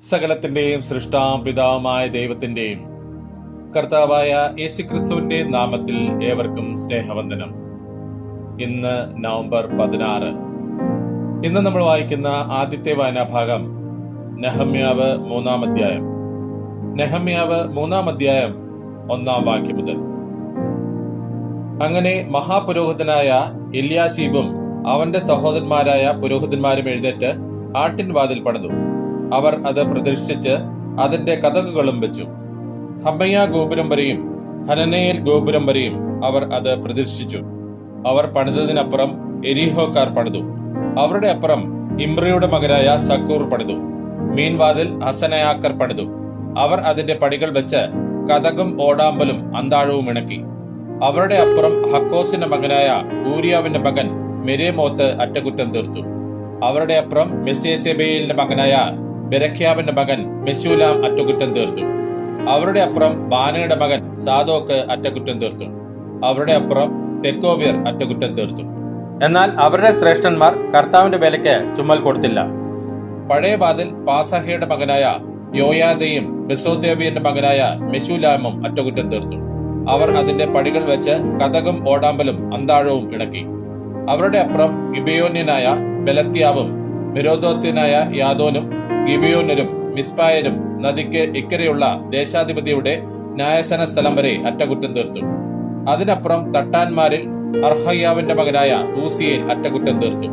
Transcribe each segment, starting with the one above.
സകലത്തിന്റെയും സൃഷ്ടാം പിതാവുമായ ദൈവത്തിന്റെയും കർത്താവായ യേശുക്രിസ്തുവിന്റെ നാമത്തിൽ ഏവർക്കും സ്നേഹവന്ദനം. ഇന്ന് നവംബർ പതിനാറ്. ഇന്ന് നമ്മൾ വായിക്കുന്ന ആദ്യത്തെ വായനാഭാഗം നെഹമ്യാവ് മൂന്നാം അധ്യായം. നെഹമ്യാവ് മൂന്നാം അധ്യായം ഒന്നാം വാക്യം മുതൽ. അങ്ങനെ മഹാപുരോഹിതനായ ഇല്യാശീബും അവന്റെ സഹോദരന്മാരായ പുരോഹിതന്മാരും എഴുന്നേറ്റ് ആട്ടിൻ വാതിൽ പണിതു. അവർ അത് പ്രദർശിച്ച് അതിന്റെ കഥകുകളും വെച്ചു. ഹമ്മയ്യ ഗോപുരം വരെയും ഹനനയിൽ ഗോപുരം വരെയും അവർ അത് പ്രദർശിച്ചു. അവർ പണിതതിനപ്പുറം എരിഹോക്കാർ പണിതു. അവരുടെ അപ്പുറം ഇമ്രയുടെ മകനായ സക്കൂർ പണിതു. മീൻവാതിൽ ഹസനയാക്കർ പണിതു. അവർ അതിന്റെ പടികൾ വെച്ച് കഥകും ഓടാമ്പലും അന്താഴവും ഇണക്കി. അവരുടെ അപ്പുറം ഹക്കോസിന്റെ മകനായ ഊരിയാവിന്റെ മകൻ മെരേമോത്ത് അറ്റകുറ്റം തീർത്തു. അവരുടെ അപ്പുറം മെസ്സേസെബേലിന്റെ മകനായ ബെരഖ്യാവിന്റെ മകൻ മെശൂലാം അറ്റകുറ്റം തീർത്തു. അവരുടെ അപ്പുറം ബാനയുടെ മകൻ സാദോക്ക് അറ്റകുറ്റം തീർത്തു. അവരുടെ അപ്പുറം തെക്കോവിയർ അറ്റകുറ്റം തീർത്തു. എന്നാൽ അവരുടെ ശ്രേഷ്ഠന്മാർ കർത്താവിന്റെ വിലയ്ക്ക് ചുമ്മൽ കൊടുത്തില്ല. പഴയ ബാതിൽ പാസഹയുടെ മകനായ യോയാദയും ബെസോദേവിയന്റെ മകനായ മെശൂലാമും അറ്റകുറ്റം തീർത്തു. അവർ അതിന്റെ പടികൾ വെച്ച് കഥകും ഓടാമ്പലും അന്താഴവും ഇണക്കി. അവരുടെ അപ്പുറം ഗിബയോന്യനായ ബലത്യാവും മെരോദോത്യനായ യാദോനും ഗിബിയോനരും മിസ്പായരും നദിക്ക് ഇക്കരെയുള്ള ദേശാധിപതിയുടെ ന്യായസന സ്ഥലം വരെ അറ്റകുറ്റം തീർത്തു. അതിനപ്പുറം തട്ടാൻമാരിൽ അർഹയ്യാവിന്റെ മകനായ ഊസിയേൽ അറ്റകുറ്റം തീർത്തു.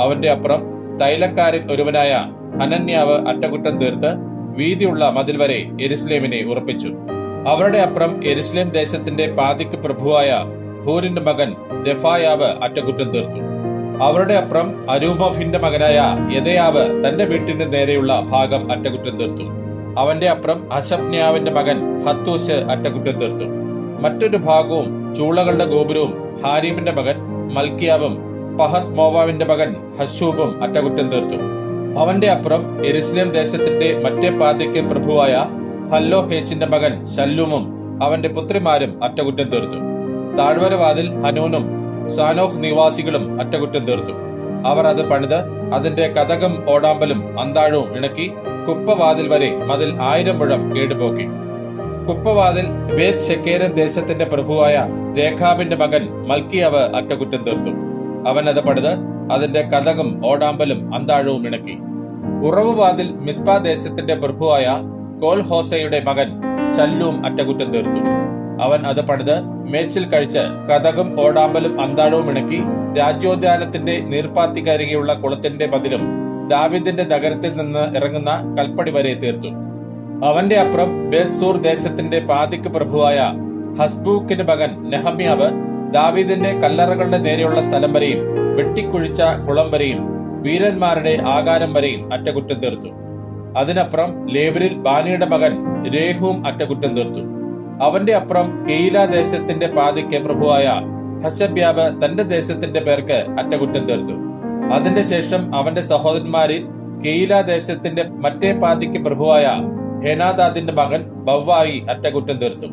അവന്റെ അപ്പുറം തൈലക്കാരിൽ ഒരുവനായ ഹനന്യാവ് അറ്റകുറ്റം തീർത്ത് വീതിയുള്ള മതിൽ വരെ എരുസലേമിനെ ഉറപ്പിച്ചു. അവരുടെ അപ്പുറം എരുസലേം ദേശത്തിന്റെ പാതിക്ക് പ്രഭുവായ ഹൂരിന്റെ മകൻ രഫായാവ് അറ്റകുറ്റം തീർത്തു. അവരുടെ അപ്പുറം അരൂമഫിന്റെ മകനായ യഥയാവ് തന്റെ വീട്ടിന്റെ നേരെയുള്ള ഭാഗം അറ്റകുറ്റം തീർത്തു. അവന്റെ അപ്പുറം അശപ്ന്യാവിന്റെ മകൻ ഹത്തൂശ് അറ്റകുറ്റം തീർത്തു. മറ്റൊരു ഭാഗവും ചൂളകളുടെ ഗോപുരവും ഹാരിമിന്റെ മകൻ മൽക്കിയാവും പഹത് മോവാവിന്റെ മകൻ ഹസൂബും അറ്റകുറ്റം തീർത്തു. അവന്റെ അപ്പുറം എരുസലേം ദേശത്തിന്റെ മറ്റേ പാതിക്ക് പ്രഭുവായ ഹല്ലോഹേഷിന്റെ മകൻ ശല്ലൂമും അവന്റെ പുത്രിമാരും അറ്റകുറ്റം തീർത്തു. താഴ്വരവാതിൽ ഹനൂനും സാനോഹ് നിവാസികളും അറ്റകുറ്റം തീർത്തു. അവർ അത് പണിത് അതിന്റെ കഥകം ഓടാമ്പലും അന്താഴവും ഇണക്കി കുപ്പവാതിൽ വരെ മതിൽ ആയിരം മുഴം കേടുപോക്കി. കുപ്പവാതിൽ ബേത് ഷെക്കേരൻ ദേശത്തിന്റെ പ്രഭുവായ രേഖാബിന്റെ മകൻ മൽക്കിയാവ് അറ്റകുറ്റം തീർത്തു. അവൻ അത് പണിത് അതിന്റെ കഥകം ഓടാമ്പലും അന്താഴവും ഇണക്കി. ഉറവുവാതിൽ മിസ്ബ ദേശത്തിന്റെ പ്രഭുവായ കോൽഹോസയുടെ മകൻ ശല്ലൂം അറ്റകുറ്റം തീർത്തു. അവൻ അത് പണിത് മേച്ചിൽ കഴിച്ച് കഥകും ഓടാമ്പലും അന്താഴവും ഇണക്കി രാജ്യോദ്യാനത്തിന്റെ നീർപ്പാത്തിക്കരികെയുള്ള കുളത്തിന്റെ മതിലും ദാവിദിന്റെ നഗരത്തിൽ നിന്ന് ഇറങ്ങുന്ന കൽപ്പടി വരെ തീർത്തു. അവന്റെ അപ്പുറം ബേത്സൂർ ദേശത്തിന്റെ പാതിക്ക് പ്രഭുവായ ഹസ്ബൂക്കിന്റെ മകൻ നെഹമ്യാവ് ദാവീദിന്റെ കല്ലറകളുടെ നേരെയുള്ള സ്ഥലം വരെയും വെട്ടിക്കുഴിച്ച കുളം വരെയും വീരന്മാരുടെ ആകാരം വരെയും അറ്റകുറ്റം തീർത്തു. അതിനപ്പുറം ലേബരിൽ ബാനിയുടെ മകൻ രേഹുവും അറ്റകുറ്റം തീർത്തു. അവന്റെ അപ്പുറം കെയില ദേശത്തിന്റെ പാതിക്ക് പ്രഭുവായ ഹസബ്യാവ് തന്റെ ദേശത്തിന്റെ പേർക്ക് അറ്റകുറ്റം തീർത്തു. അതിന്റെ ശേഷം അവന്റെ സഹോദരന്മാരിൽ കെയില ദേശത്തിന്റെ മറ്റേ പാതിക്ക് പ്രഭുവായ ഹേനാദാദിന്റെ മകൻ ബവ്വായി അറ്റകുറ്റം തീർത്തു.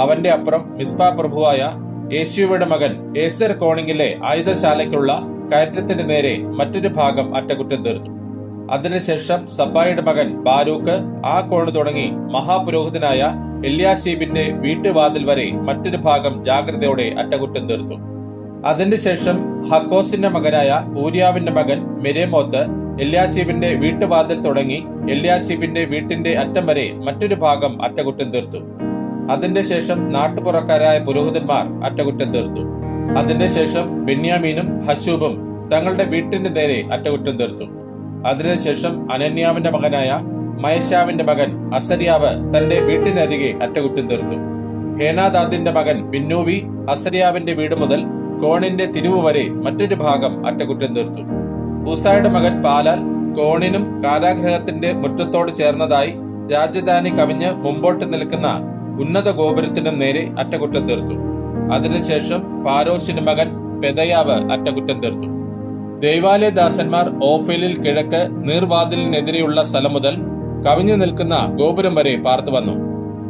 അവന്റെ അപ്പുറം മിസ്ബ പ്രഭുവായ യേശുവയുടെ മകൻ ഏസർ കോണിങ്ങിലെ ആയുധശാലയ്ക്കുള്ള കയറ്റത്തിന്റെ നേരെ മറ്റൊരു ഭാഗം അറ്റകുറ്റം തീർത്തു. അതിനുശേഷം സബായുടെ മകൻ ബാരൂക്ക് ആ കോണ് തുടങ്ങി മഹാപുരോഹിതനായ എല്യാശീബിന്റെ വീട്ടുവാതിൽ വരെ മറ്റൊരു ഭാഗം ജാഗ്രതയോടെ അറ്റകുറ്റം തീർത്തു. അതിനുശേഷം ശേഷം ഹക്കോസിന്റെ മകനായ ഊര്യാവിന്റെ മകൻ മെരേമോത്ത് എല്യാശീബിന്റെ വീട്ടുവാതിൽ തുടങ്ങി എല്യാശീബിന്റെ വീട്ടിന്റെ അറ്റം വരെ മറ്റൊരു ഭാഗം അറ്റകുറ്റം തീർത്തു. അതിന്റെ ശേഷം നാട്ടുപുറക്കാരായ പുരോഹിതന്മാർ അറ്റകുറ്റം തീർത്തു. അതിന്റെ ശേഷം ബെന്യാമീനും ഹശൂബും തങ്ങളുടെ വീട്ടിന്റെ നേരെ അറ്റകുറ്റം തീർത്തു. അതിനുശേഷം അനന്യാവിന്റെ മകനായ മയശാവിന്റെ മകൻ അസരിയാവ് തന്റെ വീട്ടിനരികെ അറ്റകുറ്റം തീർത്തു. ഹേനാദാദിന്റെ മകൻ ബിന്നൂവി അസരിയാവിന്റെ വീട് മുതൽ കോണിന്റെ തിരിവ് വരെ മറ്റൊരു ഭാഗം അറ്റകുറ്റം തീർത്തു. ഉസായുടെ മകൻ പാലാൽ കോണിനും കാരാഗ്രഹത്തിന്റെ മുറ്റത്തോട് ചേർന്നതായി രാജധാനി കവിഞ്ഞ് മുമ്പോട്ട് നിൽക്കുന്ന ഉന്നത ഗോപുരത്തിനും നേരെ അറ്റകുറ്റം തീർത്തു. അതിനുശേഷം പാരോശിന്റെ മകൻ പെതയാവ് അറ്റകുറ്റം തീർത്തു. ദൈവാലയദാസന്മാർ ഓഫേലിൽ കിഴക്ക് നീർവാതിലിനെതിരെയുള്ള സ്ഥലം മുതൽ കവിഞ്ഞു നിൽക്കുന്ന ഗോപുരം വരെ പാർത്തു വന്നു.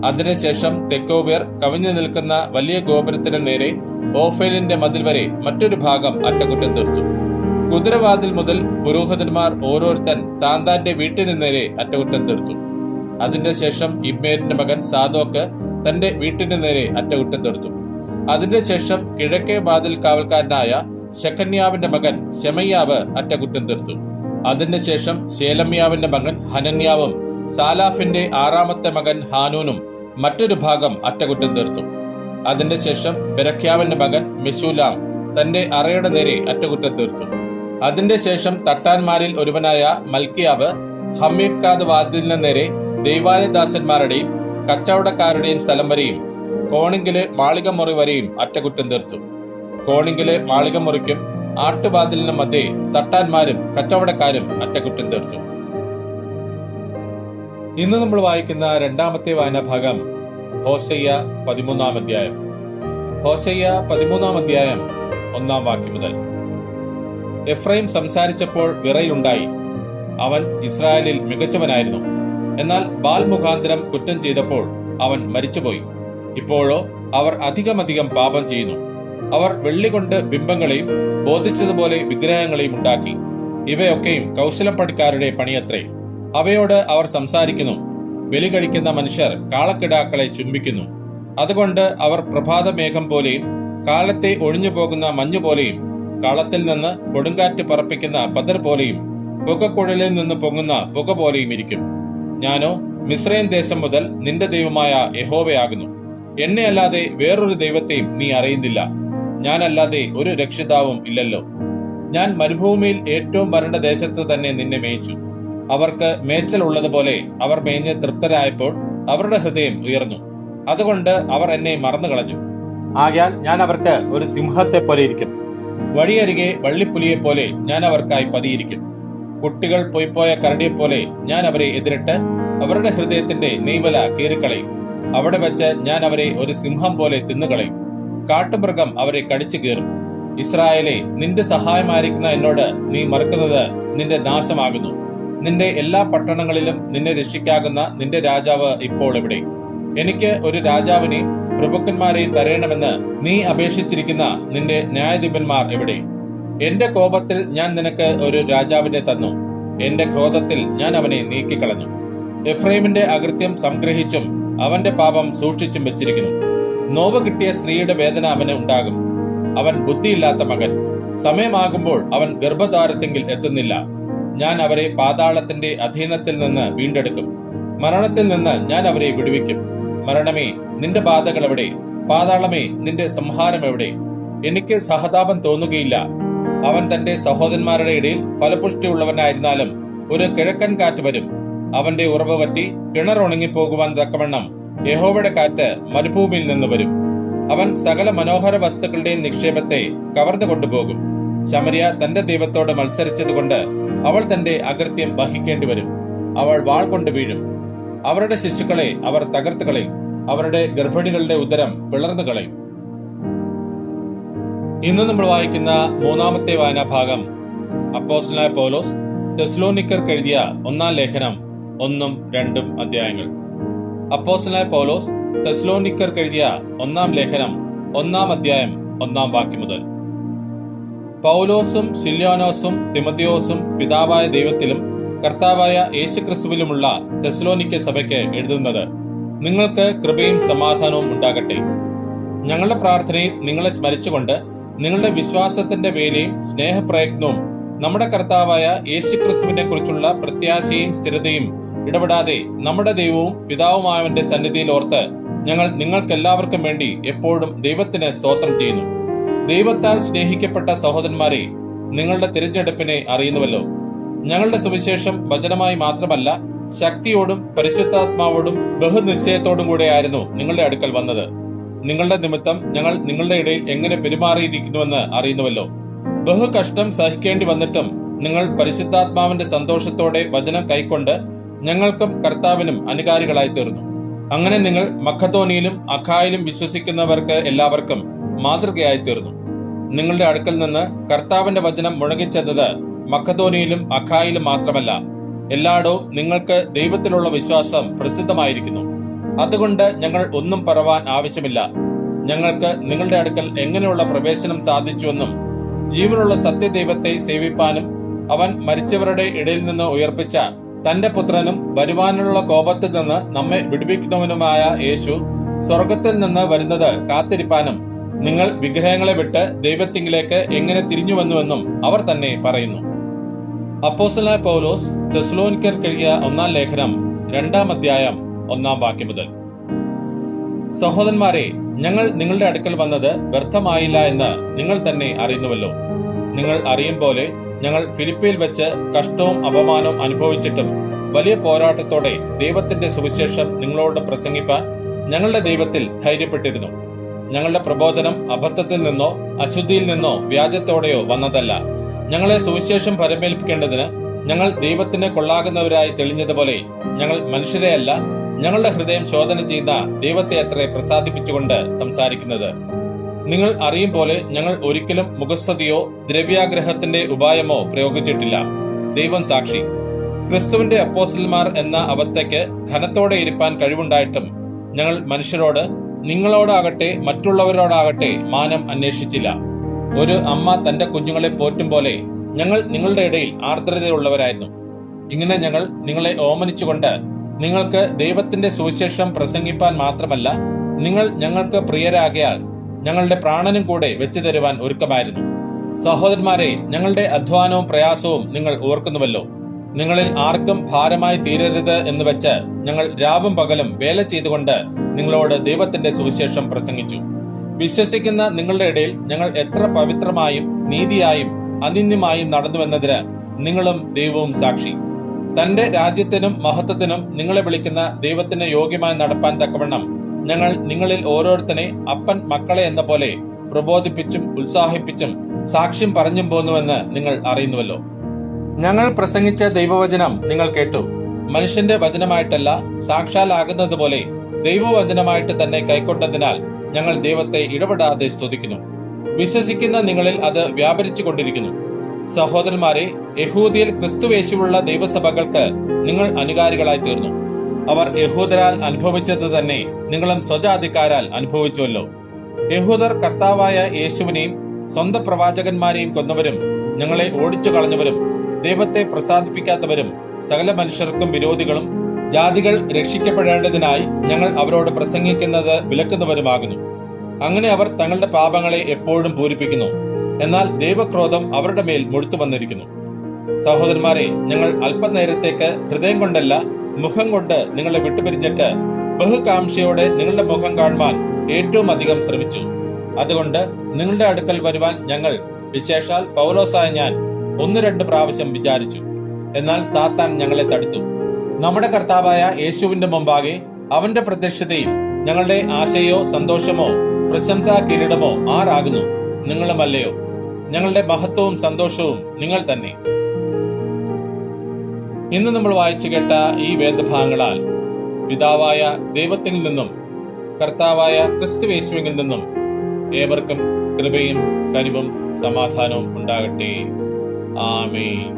അതിനുശേഷം തെക്കോബിയർ കവിഞ്ഞു നിൽക്കുന്ന വലിയ ഗോപുരത്തിന് നേരെ ഓഫേലിന്റെ മതിൽ വരെ മറ്റൊരു ഭാഗം അറ്റകുറ്റം തീർത്തു. കുതിരവാതിൽ മുതൽ പുരോഹിതന്മാർ ഓരോരുത്തൻ താൻ താന്റെ വീട്ടിന് നേരെ അറ്റകുറ്റം തീർത്തു. അതിന്റെ ശേഷം ഇമ്മേരിന്റെ മകൻ സാദോക്ക് തന്റെ വീട്ടിന് നേരെ അറ്റകുറ്റം തീർത്തു. അതിന്റെ ശേഷം കിഴക്കേ വാതിൽ കാവൽക്കാരനായ ശക്കന്യാവിന്റെ മകൻ ശെമയ്യാവ് അറ്റകുറ്റം തീർത്തു. അതിന്റെ ശേഷം ശേലമ്യാവിന്റെ മകൻ ഹനന്യാവും സാലാഫിന്റെ ആറാമത്തെ മകൻ ഹാനൂനും മറ്റൊരു ഭാഗം അറ്റകുറ്റം തീർത്തു. അതിന്റെ ശേഷം ബെരഖ്യാവിന്റെ മകൻ മിശൂലാം തന്റെ അറയുടെ നേരെ അറ്റകുറ്റം തീർത്തു. അതിന്റെ ശേഷം തട്ടാൻമാരിൽ ഒരുവനായ മൽക്കിയാവ് ഹമീദ് ഖാദ് വാദിലിന് നേരെ ദൈവാലയദാസന്മാരുടെയും കച്ചവടക്കാരുടെയും സ്ഥലം വരെയും കോണിങ്കിലെ മാളികമുറി വരെയും അറ്റകുറ്റം തീർത്തു. കോണിങ്കിലെ മാളികമുറിക്കും ആട്ടുവാതിലിന് മധ്യേ തട്ടാന്മാരും കച്ചവടക്കാരും അറ്റകുറ്റം തീർത്തു. ഇന്ന് നമ്മൾ വായിക്കുന്ന രണ്ടാമത്തെ വായനാഭാഗം ഹോസയ്യ പതിമൂന്നാം അധ്യായം. ഹോസയ്യ പതിമൂന്നാം അധ്യായം ഒന്നാം വാക്യം മുതൽ. എഫ്രൈം സംസാരിച്ചപ്പോൾ വിറയുണ്ടായി. അവൻ ഇസ്രായേലിൽ മികച്ചവനായിരുന്നു. എന്നാൽ ബാൽ മുഖാന്തരം കുറ്റം ചെയ്തപ്പോൾ അവൻ മരിച്ചുപോയി. ഇപ്പോഴോ അവർ അധികമധികം പാപം ചെയ്യുന്നു. അവർ വെള്ളി കൊണ്ട് ബിംബങ്ങളെയും ബോധിച്ചതുപോലെ വിഗ്രഹങ്ങളെയും ഉണ്ടാക്കി. ഇവയൊക്കെയും കൗശലപ്പണിക്കാരുടെ പണിയത്രേ. അവയോട് അവർ സംസാരിക്കുന്നു. ബലി കഴിക്കുന്ന മനുഷ്യർ കാളക്കിടാക്കളെ ചുംബിക്കുന്നു. അതുകൊണ്ട് അവർ പ്രഭാതമേഘം പോലെയും കാലത്തെ ഒഴിഞ്ഞു പോകുന്ന മഞ്ഞു പോലെയും കാളത്തിൽ നിന്ന് കൊടുങ്കാറ്റ് പറപ്പിക്കുന്ന പതർ പോലെയും പുകക്കുഴലിൽ നിന്ന് പൊങ്ങുന്ന പുക പോലെയും ഇരിക്കും. ഞാനോ മിശ്രയൻ ദേശം മുതൽ നിന്റെ ദൈവമായ യഹോവയാകുന്നു. എന്നെ അല്ലാതെ വേറൊരു ദൈവത്തെയും നീ അറിയുന്നില്ല. ഞാനല്ലാതെ ഒരു രക്ഷിതാവും ഇല്ലല്ലോ. ഞാൻ മരുഭൂമിയിൽ ഏറ്റവും വരണ്ട ദേശത്ത് തന്നെ നിന്നെ മേയിച്ചു. അവർക്ക് മേച്ചൽ ഉള്ളതുപോലെ അവർ മേഞ്ഞ് തൃപ്തരായപ്പോൾ അവരുടെ ഹൃദയം ഉയർന്നു. അതുകൊണ്ട് അവർ എന്നെ മറന്നു കളഞ്ഞു ആകയാൽ ഞാൻ അവർക്ക് ഒരു സിംഹത്തെ പോലെ ഇരിക്കും. വഴിയരികെ വള്ളിപ്പുലിയെ പോലെ ഞാൻ അവർക്കായി പതിയിരിക്കും. കുട്ടികൾ പൊയ്പോയ കരടിയെ പോലെ ഞാൻ അവരെ എതിരിട്ട് അവരുടെ ഹൃദയത്തിന്റെ നെയ്വല കീറിക്കളയും. അവിടെ വെച്ച് ഞാൻ അവരെ ഒരു സിംഹം പോലെ തിന്നുകളയും. കാട്ടുമൃഗം അവരെ കടിച്ചു കീറും. ഇസ്രായേലെ നിന്റെ സഹായമായിരിക്കുന്ന എന്നോട് നീ മറക്കുന്നത് നിന്റെ നാശമാകുന്നു. നിന്റെ എല്ലാ പട്ടണങ്ങളിലും നിന്നെ രക്ഷിക്കാകുന്ന നിന്റെ രാജാവ് ഇപ്പോൾ എവിടെ? എനിക്ക് ഒരു രാജാവിനെ പ്രഭുക്കന്മാരെയും തരയണമെന്ന് നീ അപേക്ഷിച്ചിരിക്കുന്ന നിന്റെ ന്യായാധിപന്മാർ എവിടെ? എന്റെ കോപത്തിൽ ഞാൻ നിനക്ക് ഒരു രാജാവിനെ തന്നു. എന്റെ ക്രോധത്തിൽ ഞാൻ അവനെ നീക്കിക്കളഞ്ഞു. എഫ്രൈമിന്റെ അകൃത്യം സംഗ്രഹിച്ചും അവന്റെ പാപം സൂക്ഷിച്ചും വെച്ചിരിക്കുന്നു. നോവ് കിട്ടിയ സ്ത്രീയുടെ വേദന അവന് ഉണ്ടാകും. അവൻ ബുദ്ധിയില്ലാത്ത മകൻ. സമയമാകുമ്പോൾ അവൻ ഗർഭധാരത്തെങ്കിൽ എത്തുന്നില്ല. ഞാൻ അവരെ പാതാളത്തിന്റെ അധീനത്തിൽ നിന്ന് വീണ്ടെടുക്കും. മരണത്തിൽ നിന്ന് ഞാൻ അവരെ വിടുവിക്കും. മരണമേ നിന്റെ ബാധകൾ എവിടെ? പാതാളമേ നിന്റെ സംഹാരം എവിടെ? എനിക്ക് സഹതാപം തോന്നുകയില്ല. അവൻ തന്റെ സഹോദരന്മാരുടെ ഇടയിൽ ഫലപുഷ്ടിയുള്ളവനായിരുന്നാലും ഒരു കിഴക്കൻ കാറ്റ് വരും. അവന്റെ ഉറവ് പറ്റി കിണർ ഉണങ്ങിപ്പോകുവാൻ തക്കവണ്ണം യഹോവയുടെ കാറ്റ് മരുഭൂമിയിൽ നിന്ന് വരും. അവൻ സകല മനോഹര വസ്തുക്കളുടെയും നിക്ഷേപത്തെ കവർന്നു കൊണ്ടുപോകും. ശമരിയ തന്റെ ദൈവത്തോട് മത്സരിച്ചതുകൊണ്ട് അവൾ തന്റെ അകൃത്യം വഹിക്കേണ്ടി വരും. അവൾ വാൾ കൊണ്ട് വീഴും. അവരുടെ ശിശുക്കളെ അവർ തകർത്ത് കളയും. അവരുടെ ഗർഭിണികളുടെ ഉദരം പിളർന്നു കളയും. ഇന്ന് നമ്മൾ വായിക്കുന്ന മൂന്നാമത്തെ വായനാഭാഗം അപ്പോസ്ലായ പോലോസ് തെസ്ലോനിക്കർക്ക് എഴുതിയ ഒന്നാം ലേഖനം ഒന്നും രണ്ടും അധ്യായങ്ങൾ. അപ്പോസ്ലായ പൗലോസ് തെസ്ലോണിക്കർ എഴുതിയ ഒന്നാം ലേഖനം ഒന്നാം അധ്യായം ഒന്നാം വാക്യം മുതൽ. പൗലോസും ശില്യോനോസും തിമത്തിയോസും പിതാവായ ദൈവത്തിലും കർത്താവായ യേശുക്രിസ്തുവിലുമുള്ള തെസ്ലോനിക്ക സഭയ്ക്ക് എഴുതുന്നത് നിങ്ങൾക്ക് കൃപയും സമാധാനവും ഉണ്ടാകട്ടെ. ഞങ്ങളുടെ പ്രാർത്ഥനയിൽ നിങ്ങളെ സ്മരിച്ചുകൊണ്ട് നിങ്ങളുടെ വിശ്വാസത്തിന്റെ വേലയും സ്നേഹപ്രയത്നവും നമ്മുടെ കർത്താവായ യേശുക്രിസ്തുവിനെ കുറിച്ചുള്ള പ്രത്യാശയും സ്ഥിരതയും ഇടപെടാതെ നമ്മുടെ ദൈവവും പിതാവുമായവന്റെ സന്നിധിയിൽ ഓർത്ത് ഞങ്ങൾ നിങ്ങൾക്കെല്ലാവർക്കും വേണ്ടി എപ്പോഴും ദൈവത്തിന് സ്തോത്രം ചെയ്യുന്നു. ദൈവത്താൽ സ്നേഹിക്കപ്പെട്ട സഹോദരന്മാരെ നിങ്ങളുടെ തിരഞ്ഞെടുപ്പിനെ അറിയുന്നുവല്ലോ. ഞങ്ങളുടെ സുവിശേഷം വചനമായി മാത്രമല്ല ശക്തിയോടും പരിശുദ്ധാത്മാവോടും ബഹുനിശ്ചയത്തോടും കൂടെ ആയിരുന്നു നിങ്ങളുടെ അടുക്കൽ വന്നത്. നിങ്ങളുടെ നിമിത്തം ഞങ്ങൾ നിങ്ങളുടെ ഇടയിൽ എങ്ങനെ പെരുമാറിയിരിക്കുന്നുവെന്ന് അറിയുന്നുവല്ലോ. ബഹു കഷ്ടം സഹിക്കേണ്ടി വന്നിട്ടും നിങ്ങൾ പരിശുദ്ധാത്മാവിന്റെ സന്തോഷത്തോടെ വചനം കൈക്കൊണ്ട് ഞങ്ങൾക്കും കർത്താവിനും അനുകാരികളായി തീർന്നു. അങ്ങനെ നിങ്ങൾ മഖത്തോനിയിലും അഖായിലും വിശ്വസിക്കുന്നവർക്ക് എല്ലാവർക്കും മാതൃകയായി തീർന്നു. നിങ്ങളുടെ അടുക്കൽ നിന്ന് കർത്താവിന്റെ വചനം മുഴങ്ങിച്ചെന്നത് മഖത്തോനിയിലും അഖായിലും മാത്രമല്ല എല്ലായിടവും നിങ്ങൾക്ക് ദൈവത്തിലുള്ള വിശ്വാസം പ്രസിദ്ധമായിരിക്കുന്നു. അതുകൊണ്ട് ഞങ്ങൾ ഒന്നും പറവാൻ ആവശ്യമില്ല. ഞങ്ങൾക്ക് നിങ്ങളുടെ അടുക്കൽ എങ്ങനെയുള്ള പ്രവേശനം സാധിച്ചുവെന്നും ജീവനുള്ള സത്യദൈവത്തെ സേവിപ്പാനും അവൻ മരിച്ചവരുടെ ഇടയിൽ നിന്ന് ഉയർപ്പിച്ച തന്റെ പുത്രനും വരുവാനുള്ള കോപത്തിൽ നിന്ന് നമ്മെ വിടുവിക്കുന്നവനുമായ യേശു സ്വർഗത്തിൽ നിന്ന് വരുന്നത് കാത്തിരിപ്പാനും നിങ്ങൾ വിഗ്രഹങ്ങളെ വിട്ട് ദൈവത്തിങ്കിലേക്ക് എങ്ങനെ തിരിഞ്ഞുവന്നുവെന്നും അവർ തന്നെ പറയുന്നു. അപ്പോസലായ പൗലോസ് തെസ്ലോനിക്കർ കഴിയ ഒന്നാം ലേഖനം രണ്ടാം അധ്യായം ഒന്നാം വാക്യം മുതൽ. സഹോദരന്മാരെ ഞങ്ങൾ നിങ്ങളുടെ അടുക്കൽ വന്നത് വ്യർത്ഥമായില്ല എന്ന് നിങ്ങൾ തന്നെ അറിയുന്നുവല്ലോ. നിങ്ങൾ അറിയും പോലെ ഞങ്ങൾ ഫിലിപ്പിയിൽ വെച്ച് കഷ്ടവും അപമാനവും അനുഭവിച്ചിട്ടും വലിയ പോരാട്ടത്തോടെ ദൈവത്തിന്റെ സുവിശേഷം നിങ്ങളോട് പ്രസംഗിപ്പാൻ ഞങ്ങളുടെ ദൈവത്തിൽ ധൈര്യപ്പെട്ടിരുന്നു. ഞങ്ങളുടെ പ്രബോധനം അബദ്ധത്തിൽ നിന്നോ അശുദ്ധിയിൽ നിന്നോ വ്യാജത്തോടെയോ വന്നതല്ല. ഞങ്ങളെ സുവിശേഷം പരമേൽപ്പിക്കേണ്ടതിന് ഞങ്ങൾ ദൈവത്തിന് കൊള്ളാകുന്നവരായി തെളിഞ്ഞതുപോലെ ഞങ്ങൾ മനുഷ്യരെയല്ല ഞങ്ങളുടെ ഹൃദയം ശോധന ചെയ്യുന്ന ദൈവത്തെ അത്ര പ്രസാദിപ്പിച്ചുകൊണ്ട് സംസാരിക്കുന്നത്. നിങ്ങൾ അറിയും പോലെ ഞങ്ങൾ ഒരിക്കലും മുഖസ്തുതിയോ ദ്രവ്യാഗ്രഹത്തിന്റെ ഉപായമോ പ്രയോഗിച്ചിട്ടില്ല. ദൈവം സാക്ഷി. ക്രിസ്തുവിന്റെ അപ്പോസൽമാർ എന്ന അവസ്ഥയ്ക്ക് ഘനത്തോടെ ഇരിപ്പാൻ കഴിവുണ്ടായിട്ടും ഞങ്ങൾ മനുഷ്യരോട് നിങ്ങളോടാകട്ടെ മറ്റുള്ളവരോടാകട്ടെ മാനം അന്വേഷിച്ചില്ല. ഒരു അമ്മ തന്റെ കുഞ്ഞുങ്ങളെ പോറ്റും പോലെ ഞങ്ങൾ നിങ്ങളുടെ ഇടയിൽ ആർദ്രതയുള്ളവരായിരുന്നു. ഇങ്ങനെ ഞങ്ങൾ നിങ്ങളെ ഓമനിച്ചുകൊണ്ട് നിങ്ങൾക്ക് ദൈവത്തിന്റെ സുവിശേഷം പ്രസംഗിപ്പാൻ മാത്രമല്ല നിങ്ങൾ ഞങ്ങൾക്ക് പ്രിയരാകയാൽ ഞങ്ങളുടെ പ്രാണനും കൂടെ വെച്ചു തരുവാൻ ഒരുക്കമായിരുന്നു. സഹോദരന്മാരെ ഞങ്ങളുടെ അധ്വാനവും പ്രയാസവും നിങ്ങൾ ഓർക്കുന്നുവല്ലോ. നിങ്ങളിൽ ആർക്കും ഭാരമായി തീരരുത് എന്ന് വെച്ച് ഞങ്ങൾ രാവും പകലും വേല ചെയ്തുകൊണ്ട് നിങ്ങളോട് ദൈവത്തിന്റെ സുവിശേഷം പ്രസംഗിച്ചു. വിശ്വസിക്കുന്ന നിങ്ങളുടെ ഇടയിൽ ഞങ്ങൾ എത്ര പവിത്രമായും നീതിയായും അനിന്യമായും നടന്നുവെന്നതിന് നിങ്ങളും ദൈവവും സാക്ഷി. തന്റെ രാജ്യത്തിനും മഹത്വത്തിനും നിങ്ങളെ വിളിക്കുന്ന ദൈവത്തിന് യോഗ്യമായി നടപ്പാൻ തക്കവണ്ണം ഞങ്ങൾ നിങ്ങളിൽ ഓരോരുത്തനെ അപ്പൻ മക്കളെ എന്ന പോലെ പ്രബോധിപ്പിച്ചും ഉത്സാഹിപ്പിച്ചും സാക്ഷ്യം പറഞ്ഞും പോന്നുവെന്ന് നിങ്ങൾ അറിയുന്നുവല്ലോ. ഞങ്ങൾ പ്രസംഗിച്ച ദൈവവചനം നിങ്ങൾ കേട്ടു. മനുഷ്യന്റെ വചനമായിട്ടല്ല സാക്ഷാലാകുന്നത് പോലെ ദൈവവചനമായിട്ട് തന്നെ കൈക്കൊണ്ടതിനാൽ ഞങ്ങൾ ദൈവത്തെ ഇടപെടാതെ സ്തുതിക്കുന്നു. വിശ്വസിക്കുന്ന നിങ്ങളിൽ അത് വ്യാപരിച്ചു കൊണ്ടിരിക്കുന്നു. സഹോദരന്മാരെ യഹൂദിയിൽ ക്രിസ്തുവേശുവുള്ള ദൈവസഭകൾക്ക് നിങ്ങൾ അനുകാരികളായി തീർന്നു. അവർ യഹൂദരാൽ അനുഭവിച്ചത് തന്നെ നിങ്ങളും സ്വജാതിക്കാരാൽ അനുഭവിച്ചുവല്ലോ. യഹൂദർ കർത്താവായ യേശുവിനെയും സ്വന്തം പ്രവാചകന്മാരെയും കൊന്നവരും ഞങ്ങളെ ഓടിച്ചു കളഞ്ഞവരും ദൈവത്തെ പ്രസാദിപ്പിക്കാത്തവരും സകല മനുഷ്യർക്കും വിരോധികളും ജാതികൾ രക്ഷിക്കപ്പെടേണ്ടതിനായി ഞങ്ങൾ അവരോട് പ്രസംഗിക്കുന്നത് വിലക്കുന്നവരുമാകുന്നു. അങ്ങനെ അവർ തങ്ങളുടെ പാപങ്ങളെ എപ്പോഴും പൂരിപ്പിക്കുന്നു. എന്നാൽ ദൈവക്രോധം അവരുടെ മേൽ മുഴുത്തു വന്നിരിക്കുന്നു. സഹോദരന്മാരെ ഞങ്ങൾ അല്പനേരത്തേക്ക് ഹൃദയം കൊണ്ടല്ല മുഖം കൊണ്ട് നിങ്ങളെ വിട്ടുപിരിഞ്ഞിട്ട് ബഹുകാംക്ഷയോടെ നിങ്ങളുടെ മുഖം കാണുവാൻ ഏറ്റവും അധികം ശ്രമിച്ചു. അതുകൊണ്ട് നിങ്ങളുടെ അടുക്കൽ വരുവാൻ ഞങ്ങൾ വിശേഷാൽ പൗലോസായ ഞാൻ ഒന്ന് രണ്ട് പ്രാവശ്യം വിചാരിച്ചു. എന്നാൽ സാത്താൻ ഞങ്ങളെ തടുത്തു. നമ്മുടെ കർത്താവായ യേശുവിന്റെ മുമ്പാകെ അവന്റെ പ്രത്യക്ഷതയിൽ ഞങ്ങളുടെ ആശയോ സന്തോഷമോ പ്രശംസാ കിരീടമോ ആരാകുന്നു നിങ്ങളുമല്ലയോ. ഞങ്ങളുടെ മഹത്വവും സന്തോഷവും നിങ്ങൾ തന്നെ. ഇന്ന് നമ്മൾ വായിച്ചു കേട്ട ഈ വേദഭാഗങ്ങളാൽ പിതാവായ ദൈവത്തിൽ നിന്നും കർത്താവായ ക്രിസ്തുവേശുവിൽ നിന്നും ഏവർക്കും കൃപയും കനിവും സമാധാനവും ഉണ്ടാകട്ടെ. ആമേൻ.